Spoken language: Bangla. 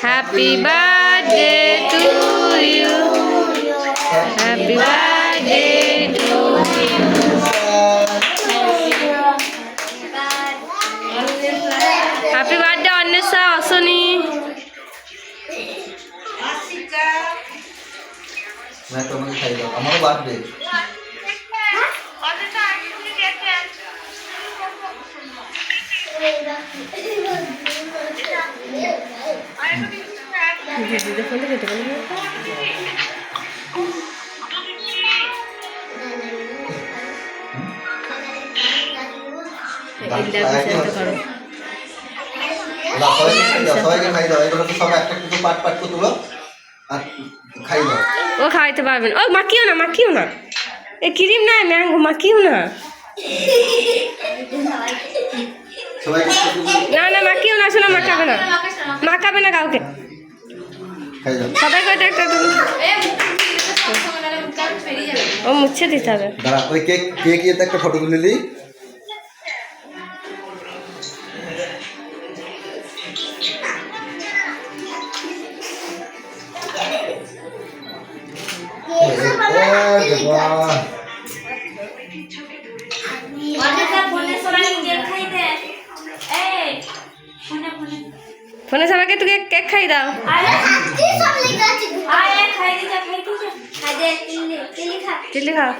Happy birthday to you happy birthday to you happy birthday Anwesha Ashani না তোমাকে খাই দাও। আমারও বার্থডে সবাইকে খাই ও খাওয়াইতে পারবেন। ও মাখিও না মাখিও না। এ ক্রিম না ম্যাঙ্গো মাখিও না। না না মাখিও না শোনা মাখাবে না। মাখাবে না কাউকে। ওইটা একটা একটু- ও মুছে দিতে হবে। দাঁড়া ওই কেক কেক ইয়েতে একটা ফটো তুলে দিই ফোনে সবাইকে তুই কেক খাই দাও চিল্লি খাও